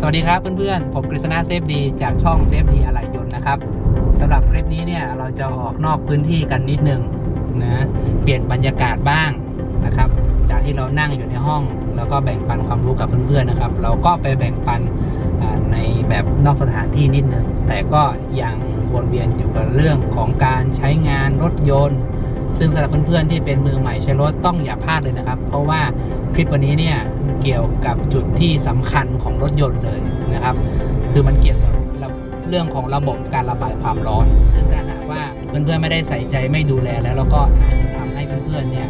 สวัสดีครับเพื่อนๆ ผมกฤษณะเซฟดีจากช่องเซฟดีอะไหล่ยนต์นะครับสำหรับคลิปนี้เนี่ยเราจะออกนอกพื้นที่กันนิดนึงนะเปลี่ยนบรรยากาศบ้างนะครับ จากที่เรานั่งอยู่ในห้อง แล้วก็แบ่งปันความรู้กับเพื่อนๆนะครับ เราก็ไปแบ่งปันในแบบนอกสถานที่นิดนึงแต่ก็ยังวนเวียนอยู่กับเรื่องของการใช้งานรถยนต์ ซึ่งสำหรับเพื่อนๆที่เป็นมือใหม่ใช้รถต้องอย่าพลาดเลยนะครับ เพราะว่าคลิปวันนี้เนี่ยเกี่ยวกับจุดที่สำคัญของรถยนต์เลยนะครับ คือมันเกี่ยวกับเรื่องของระบบการระบายความร้อน ซึ่งถ้าหากว่าเพื่อนๆไม่ได้ใส่ใจไม่ดูแลแล้ว แล้วก็อาจจะทำให้เพื่อนๆเนี่ย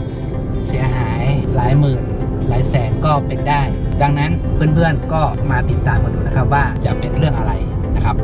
เสียหายหลายหมื่นหลายแสนก็เป็นได้ ดังนั้นเพื่อนๆก็มาติดตามกันดูนะครับว่าจะเป็นเรื่องอะไรนะครับ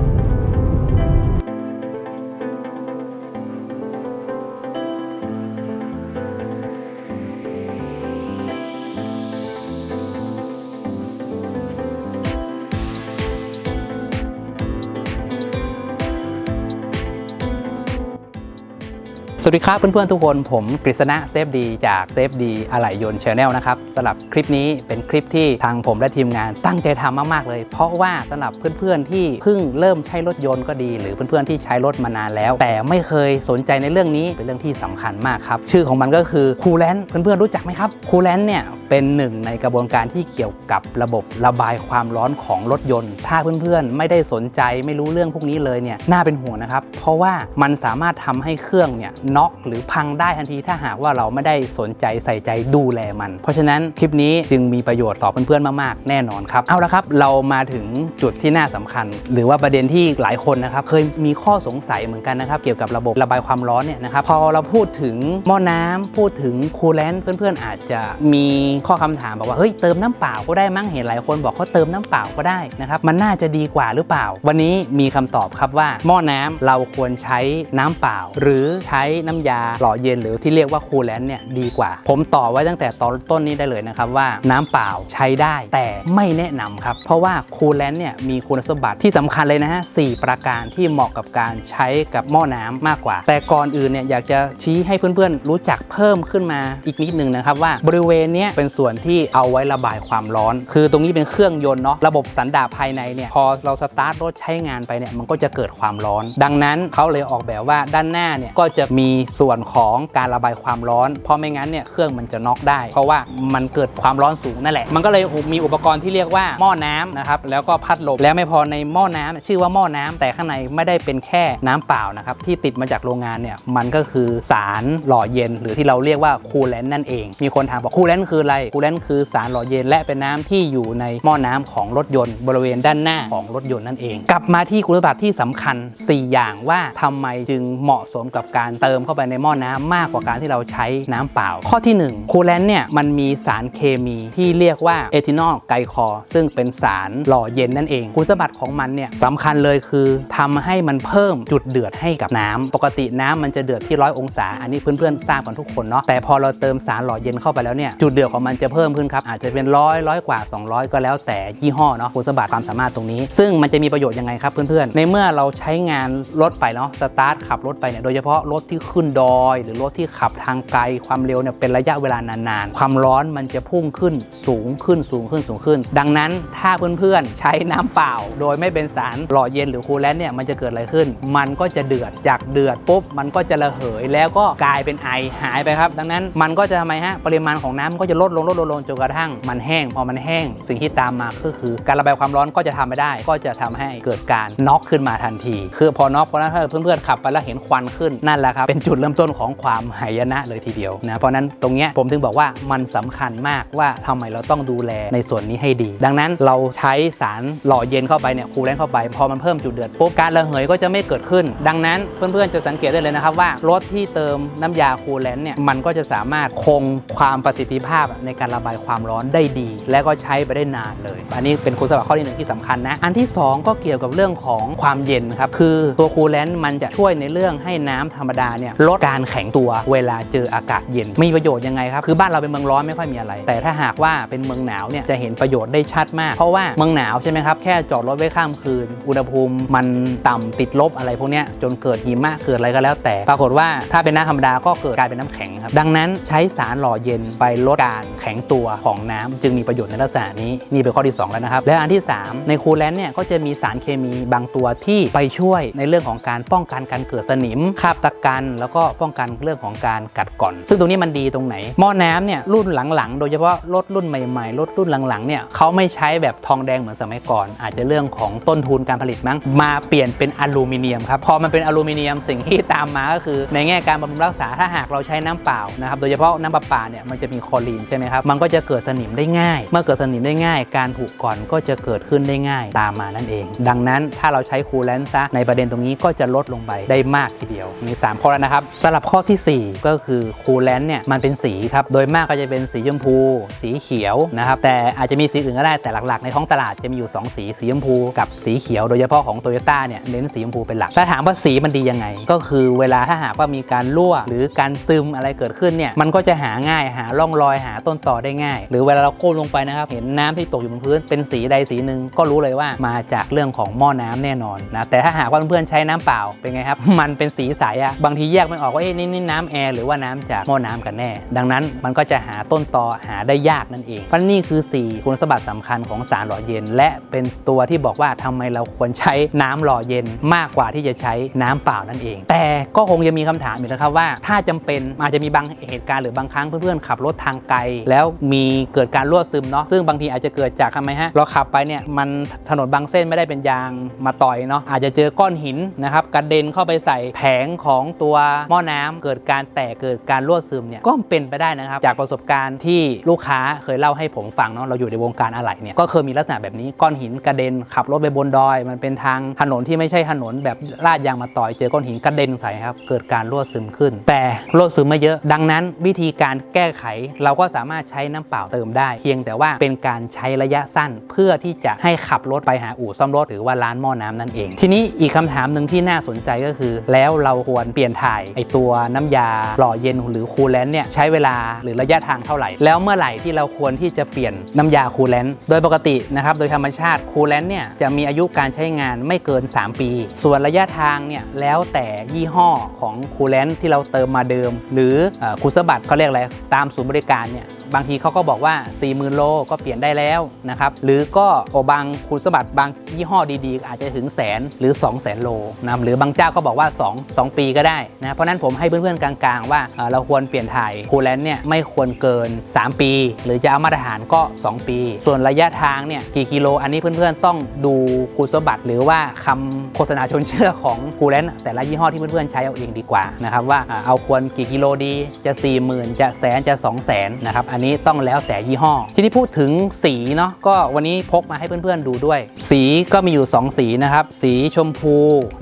สวัสดีครับเพื่อนๆทุกคนผมกฤษณะเซฟดีจากเซฟดีอะไหล่ยนต์ชาแนลนะครับสำหรับคลิปนี้เป็นคลิปที่ทางผมและทีมงานตั้งใจทำมากๆเลย เพราะว่าสำหรับเพื่อนๆที่เพิ่งเริ่มใช้รถยนต์ก็ดี หรือเพื่อนๆที่ใช้รถมานานแล้ว แต่ไม่เคยสนใจในเรื่องนี้เป็นเรื่องที่สำคัญมากครับชื่อของมันก็คือคูลแลนต์เพื่อนๆรู้จักไหมครับคูลแลนต์เนี่ยเป็นหนึ่งในกระบวนการที่เกี่ยวกับระบบระบายความร้อนของรถยนต์ ถ้าเพื่อนๆ ไม่ได้สนใจไม่รู้เรื่องพวกนี้เลยเนี่ยน่าเป็นห่วงนะครับ เพราะว่ามันสามารถทำให้เครื่องเนี่ยน็อกหรือพังได้ทันทีถ้าหากว่าเราไม่ได้สนใจใส่ใจดูแลมัน เพราะฉะนั้นคลิปนี้จึงมีประโยชน์ต่อเพื่อนๆ มากๆ แน่นอนครับ เอาละครับเรามาถึงจุดที่น่าสำคัญ หรือว่าประเด็นที่หลายคนนะครับเคยมีข้อสงสัยเหมือนกันนะครับ เกี่ยวกับระบบระบายความร้อนเนี่ยนะครับพอเราพูดถึงหม้อน้ำพูดถึงคูลแลนต์เพื่อนๆ อาจจะมีข้อคำถามบอกว่าเฮ้ยเติมน้ำเปล่าก็ได้มั้งเห็นหลายคนบอกเขาเติมน้ำเปล่าก็ได้นะครับมันน่าจะดีกว่าหรือเปล่า วันนี้มีคำตอบครับว่า หม้อน้ำเราควรใช้น้ำเปล่า หรือใช้น้ำยาหล่อเย็นหรือที่เรียกว่าคูลแลนต์เนี่ยดีกว่า ผมต่อไว้ตั้งแต่ตอนต้นนี้ได้เลยนะครับว่าน้ำเปล่าใช้ได้แต่ไม่แนะนำครับเพราะว่าคูลแลนต์เนี่ยมีคุณสมบัติที่สำคัญเลยนะฮะสประการที่เหมาะกับการใช้กับหม้อน้ำมากกว่า แต่ก่อนอื่นเนี่ยอยากจะชี้ให้เพื่อนๆ รู้จักเพิ่มขึ้นมาอีกนิดนึงนะครับว่าบริเวณเนี้ยเป็น็นส่วนที่เอาไว้ระบายความร้อน คือตรงนี้เป็นเครื่องยนต์เนาะระบบสันดาปภายในเนี่ยพอเราสตาร์ทรถใช้งานไปเนี่ยมันก็จะเกิดความร้อน ดังนั้นเขาเลยออกแบบว่าด้านหน้าเนี่ยก็จะมีส่วนของการระบายความร้อน เพราะไม่งั้นเนี่ยเครื่องมันจะน็อกได้ เพราะว่ามันเกิดความร้อนสูงนั่นแหละ มันก็เลยมีอุปกรณ์ที่เรียกว่าหม้อน้ำนะครับแล้วก็พัดลมแล้วไม่พอในหม้อน้ำชื่อว่าหม้อน้ำแต่ข้างในไม่ได้เป็นแค่น้ำเปล่านะครับที่ติดมาจากโรงงานเนี่ยมันก็คือสารหล่อเย็น หรือที่เราเรียกว่าคูลแลนต์นั่นเอง มีคนถามบอกคูลแลนต์คืออะไรคูลแลนต์คือสารหล่อเย็นและเป็นน้ำที่อยู่ในหม้อน้ำของรถยนต์ บริเวณด้านหน้าของรถยนต์นั่นเอง กลับมาที่คุณสมบัติที่สำคัญ 4 อย่างว่าทำไมจึงเหมาะสมกับการเติมเข้าไปในหม้อน้ำมากกว่าการที่เราใช้น้ำเปล่า ข้อที่ 1 คูลแลนต์เนี่ยมันมีสารเคมีที่เรียกว่าเอทินอลไกลคอซึ่งเป็นสารหล่อเย็นนั่นเองคุณสมบัติของมันเนี่ยสำคัญเลยคือทำให้มันเพิ่มจุดเดือดให้กับน้ำปกติน้ำมันจะเดือดที่ร้อยองศา อันนี้เพื่อนๆทราบกันทุกคนเนาะแต่พอเราเติมสารหล่อเย็นเข้าไปแล้วเนี่ยจุดเดือดของมันจะเพิ่มขึ้นครับ อาจจะเป็นร้อยร้อยกว่า 200 ก็แล้วแต่ยี่ห้อเนาะคุณสมบัติความสามารถตรงนี้ ซึ่งมันจะมีประโยชน์ยังไงครับเพื่อนๆ ในเมื่อเราใช้งานรถไปเนาะสตาร์ทขับรถไปเนี่ยโดยเฉพาะรถที่ขึ้นดอย หรือรถที่ขับทางไกลความเร็วเนี่ยเป็นระยะเวลานานๆ ความร้อนมันจะพุ่งขึ้นสูงขึ้นสูงขึ้นสูงขึ้น ดังนั้นถ้าเพื่อนๆ ใช้น้ำเปล่า โดยไม่เป็นสารหล่อเย็นหรือคูลแลนต์เนี่ยมันจะเกิดอะไรขึ้น มันก็จะเดือดจากเดือดปุ๊บมันก็จะระเหยแล้วก็กลายเป็นไอหายไปครับ ดังนั้นมันก็จะทำไมฮะปริมาณของน้ำมันก็จะลดลงลดลงลงจนกระทั่งมันแห้ง พอมันแห้งสิ่งที่ตามมาก็คือ การระบายความร้อนก็จะทำไม่ได้ ก็จะทำให้เกิดการน็อกขึ้นมาทันที คือพอน็อกเพราะนั้นถ้าเพื่อนๆขับไปแล้วเห็นควันขึ้นนั่นแหละครับเป็นจุดเริ่มต้นของความหายนะเลยทีเดียวนะเพราะนั้นตรงเนี้ยผมถึงบอกว่ามันสำคัญมากว่าทำไมเราต้องดูแลในส่วนนี้ให้ดี ดังนั้นเราใช้สารหล่อเย็นเข้าไปเนี่ยคูลแลนเข้าไป พอมันเพิ่มจุดเดือดปุ๊บการระเหยก็จะไม่เกิดขึ้น ดังนั้นเพื่อนๆจะสังเกตได้เลยนะครับว่ารถที่เติมน้ำยาคูลแลนเนี่ยมันก็จะสามารถคงความประสิทธิภาพในการระบายความร้อนได้ดี และก็ใช้ไปได้นานเลย อันนี้เป็นคุณสมบัติข้อที่หนึ่งที่สำคัญนะ อันที่ 2 ก็เกี่ยวกับเรื่องของความเย็นครับ คือตัวคูลแลนต์มันจะช่วยในเรื่องให้น้ำธรรมดาเนี่ยลดการแข็งตัวเวลาเจออากาศเย็น มีประโยชน์ยังไงครับ คือบ้านเราเป็นเมืองร้อนไม่ค่อยมีอะไร แต่ถ้าหากว่าเป็นเมืองหนาวเนี่ยจะเห็นประโยชน์ได้ชัดมาก เพราะว่าเมืองหนาวใช่ไหมครับ แค่จอดรถไว้ข้ามคืน อุณหภูมิมันต่ำติดลบอะไรพวกเนี้ยจนเกิดหิมะเกิดอะไรก็แล้วแต่ ปรากฏว่าถ้าเป็นน้ำธรรมดาก็เกิดกลายเป็นน้ำแข็งครับ ดังนั้นใช้สารหล่อเย็นไปลดการแข็งตัวของน้ำจึงมีประโยชน์ในลักษณะนี้นี่เป็นข้อที่ 2 แล้วนะครับ และอันที่ 3 ในคูลแลนต์เนี่ยก็จะมีสารเคมีบางตัวที่ไปช่วยในเรื่องของการป้องกันการเกิดสนิมคาบตะกัน แล้วก็ป้องกันเรื่องของการกัดก่อน ซึ่งตรงนี้มันดีตรงไหนหม้อน้ำเนี่ยรุ่นหลังๆ โดยเฉพาะรถรุ่นใหม่ๆรถรุ่นหลังๆเนี่ยเขาไม่ใช้แบบทองแดงเหมือนสมัยก่อน อาจจะเรื่องของต้นทุนการผลิตมั้งมาเปลี่ยนเป็นอลูมิเนียมครับพอมันเป็นอลูมิเนียมสิ่งที่ตามมาก็คือ ในแง่การบำรุงรักษาถ้าหากเราใช้น้ำเปล่านะครับโดยเฉพาะน้ำประปาเนี่ยมันจะมีคลอรีนใช่ไหมครับมันก็จะเกิดสนิมได้ง่าย เมื่อเกิดสนิมได้ง่าย การผุก่อนก็จะเกิดขึ้นได้ง่ายตามมานั่นเอง ดังนั้นถ้าเราใช้คูลแลนต์ซะในประเด็นตรงนี้ก็จะลดลงไปได้มากทีเดียว มี 3 ข้อแล้วนะครับสำหรับข้อทีสี่4 ก็คือคูลแลนต์เนี่ยมันเป็นสีครับโดยมากก็จะเป็นสีชมพู สีเขียวนะครับแต่อาจจะมีสีอื่นก็ได้แต่หลักๆ ในท้องตลาดจะมีอยู่ 2 สีสีชมพูกับสีเขียวโดยเฉพาะของโตโยต้าเนี่ยเน้นสีชมพูเป็นหลักถ้าถามว่าสีมันดียังไง ก็คือเวลาถ้าหากว่ามีการรั่ว หรือการซึมอะไรเกิดขึ้นเนี่ยมันก็จะหาง่ายหาร่องรอยหาต้นต่อได้ง่าย หรือเวลาเราก้มลงไปนะครับ เห็นน้ำที่ตกอยู่บนพื้นเป็นสีใดสีหนึ่งก็รู้เลยว่ามาจากเรื่องของหม้อน้ำแน่นอนนะแต่ถ้าหากว่าเพื่อนๆใช้น้ำเปล่าเป็นไงครับ มันเป็นสีใสอะบางทีแยกไม่ออกว่าเอ๊ะนี่นี่น้ำแอร์หรือว่าน้ำจากหม้อน้ำกันแน่ ดังนั้นมันก็จะหาต้นต่อหาได้ยากนั่นเองเพราะนี่คือ 4 คุณสมบัติสำคัญของสารหล่อเย็น และเป็นตัวที่บอกว่าทำไมเราควรใช้น้ำหล่อเย็นมากกว่าที่จะใช้น้ำเปล่านั่นเอง แต่ก็คงจะมีคำถามอีกนะครับว่า ถ้าจำเป็นอาจจะมีบางเหตุการณ์หรือบางครั้งเพื่อนๆขับรถทางไกลแล้วมีเกิดการรั่วซึมเนาะซึ่งบางทีอาจจะเกิดจากทำไมฮะเราขับไปเนี่ยมันถนนบางเส้นไม่ได้เป็นยางมาต่อยเนาะอาจจะเจอก้อนหินนะครับกระเด็นเข้าไปใส่แผงของตัวหม้อน้ำเกิดการแตกเกิดการรั่วซึมเนี่ยก็เป็นไปได้นะครับ จากประสบการณ์ที่ลูกค้าเคยเล่าให้ผมฟังเนาะเราอยู่ในวงการอะไหล่เนี่ยก็เคยมีลักษณะแบบนี้ก้อนหินกระเด็นขับรถไปบนดอย มันเป็นทางถนนที่ไม่ใช่ถนนแบบลาดยางมาต่อยเจอก้อนหินกระเด็นใส่ครับเกิดการรั่วซึมขึ้น แต่รั่วซึมไม่เยอะ ดังนั้นวิธีการแก้ไขเราก็สาามารถใช้น้ำเปล่าเติมได้ เพียงแต่ว่าเป็นการใช้ระยะสั้นเพื่อที่จะให้ขับรถไปหาอู่ซ่อมรถหรือว่าร้านหม้อน้ำนั่นเอง ทีนี้อีกคำถามหนึ่งที่น่าสนใจก็คือ แล้วเราควรเปลี่ยนถ่ายไอตัวน้ำยาหล่อเย็นหรือคูลแลนต์เนี่ยใช้เวลาหรือระยะทางเท่าไหร่ แล้วเมื่อไหร่ที่เราควรที่จะเปลี่ยนน้ำยาคูลแลนต์โดยปกตินะครับโดยธรรมชาติคูลแลนต์เนี่ยจะมีอายุการใช้งานไม่เกิน 3 ปี ส่วนระยะทางเนี่ยแล้วแต่ยี่ห้อของคูลแลนต์ที่เราเติมมาเดิม หรืออคุณสมบัติเขาเรียกอะไรตามศูนย์บริการเนี่ย บางทีเขาก็บอกว่า 40,000 โลก็เปลี่ยนได้แล้วนะครับ หรือก็บางคุณสมบัติบางยี่ห้อดีๆ อาจจะถึงแสนหรือ 2 0 0 0 0 0 โลนะหรือบางเจ้าก็บอกว่า 2 2 ปีก็ได้นะเพราะนั้นผมให้เพื่อนๆกลางๆ ว่าเราควรเปลี่ยนถ่ายคูลแลนต์เนี่ยไม่ควรเกิน 3 ปี หรือจะเอามาตรฐานก็ 2 ปี ส่วนระยะทางเนี่ยกี่กิโล อันนี้เพื่อนๆต้องดูคุณสมบัติ หรือว่าคำโฆษณาชวนเชื่อของคูลแลนต์แต่ละยี่ห้อที่เพื่อนๆใช้เอาเองดีกว่านะครับว่าอ่าเอาควรกี่กิโลดีจะ 40,000 จะแสนจะ 2 0 0 0 0 0นะครับอันนี้ต้องแล้วแต่ยี่ห้อ ทีนี้พูดถึงสีเนาะก็วันนี้พกมาให้เพื่อนๆดูด้วย สีก็มีอยู่ 2 สีนะครับ สีชมพู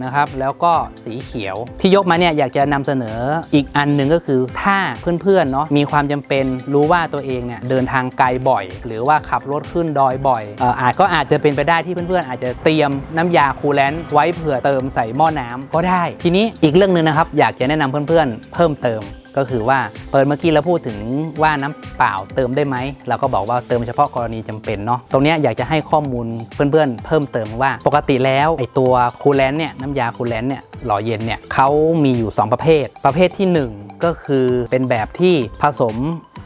นะครับแล้วก็สีเขียว ที่ยกมาเนี่ยอยากจะนำเสนออีกอันหนึ่งก็คือถ้าเพื่อนๆเนาะมีความจำเป็นรู้ว่าตัวเองเนี่ยเดินทางไกลบ่อย หรือว่าขับรถขึ้นดอยบ่อยออาจก็อาจจะเป็นไปได้ที่เพื่อนๆอาจจะเตรียมน้ำยาคูลแลนต์ไว้เผื่อเติมใส่หม้อน้ำก็ได้ ทีนี้อีกเรื่องหนึ่งนะครับอยากจะแนะนำเพื่อนๆเพิ่มเติม ก็คือว่าเปิดเมื่อกี้เราพูดถึงว่าน้ำเปล่าเติมได้ไหมเราก็บอกว่าเติมเฉพาะกรณีจำเป็นเนาะตรงนี้อยากจะให้ข้อมูลเพื่อนๆเพิ่มเติมว่า ปกติแล้วไอตัวคูลแลนเนี่ยน้ำยาคูลแลนเนี่ย หล่อเย็นเนี่ยเขามีอยู่ 2 ประเภท ประเภทที่ 1 ก็คือเป็นแบบที่ผสม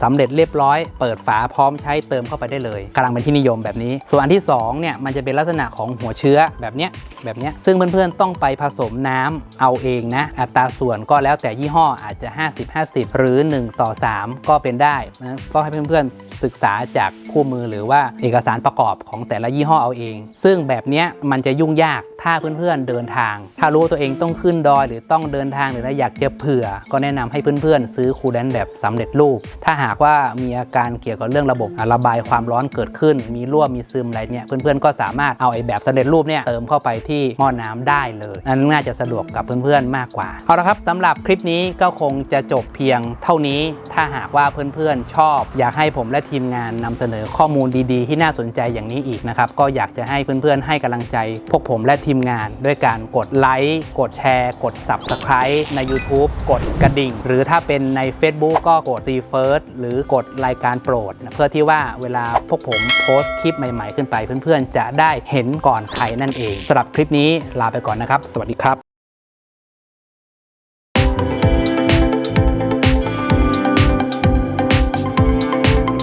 สำเร็จเรียบร้อย เปิดฝาพร้อมใช้เติมเข้าไปได้เลยกำลังเป็นที่นิยมแบบนี้ ส่วนอันที่2เนี่ยมันจะเป็นลักษณะของหัวเชื้อแบบเนี้ยแบบเนี้ยซึ่งเพื่อนๆต้องไปผสมน้ำเอาเองนะ อัตราส่วนก็แล้วแต่ยี่ห้ออาจจะ 50-50 หรือ 1 ต่อ 3 ก็เป็นได้นะก็ให้เพื่อนๆศึกษาจากคู่มือหรือว่าเอกสารประกอบของแต่ละยี่ห้อเอาเอง ซึ่งแบบเนี้ยมันจะยุ่งยากถ้าเพื่อนๆเดินทาง ถ้ารู้ตัวเองต้องขึ้นดอยหรือต้องเดินทางหรืออยากจะเผื่อ ก็แนะนำให้เพื่อนๆ ซื้อคูลแลนต์แบบสำเร็จรูป ถ้าหากว่ามีอาการเกี่ยวกับเรื่องระบบระบายความร้อนเกิดขึ้น มีรั่วมีซึมอะไรเนี่ยเพื่อนๆก็สามารถเอาไอ้แบบสำเร็จรูปเนี่ยเติมเข้าไปที่หม้อน้ำได้เลยนั่นน่าจะสะดวกกับเพื่อนๆมากกว่าเอาละครับสำหรับคลิปนี้ก็คงจะจบเพียงเท่านี้ ถ้าหากว่าเพื่อนๆชอบ อยากให้ผมและทีมงานนำเสนอข้อมูลดีๆ ที่น่าสนใจอย่างนี้อีกนะครับก็อยากจะให้เพื่อนๆให้กำลังใจพวกผมและทีมงาน ด้วยการกดไลค์กดแชร์ กด Subscribe ใน YouTube กดกระดิ่ง หรือถ้าเป็นใน Facebook ก็กด See First หรือกดรายการโปรด เพื่อที่ว่าเวลาพวกผมโพสต์คลิปใหม่ๆขึ้นไปเพื่อนๆ จะได้เห็นก่อนใครนั่นเองสำหรับคลิปนี้ลาไปก่อนนะครับ สวัสดีครับ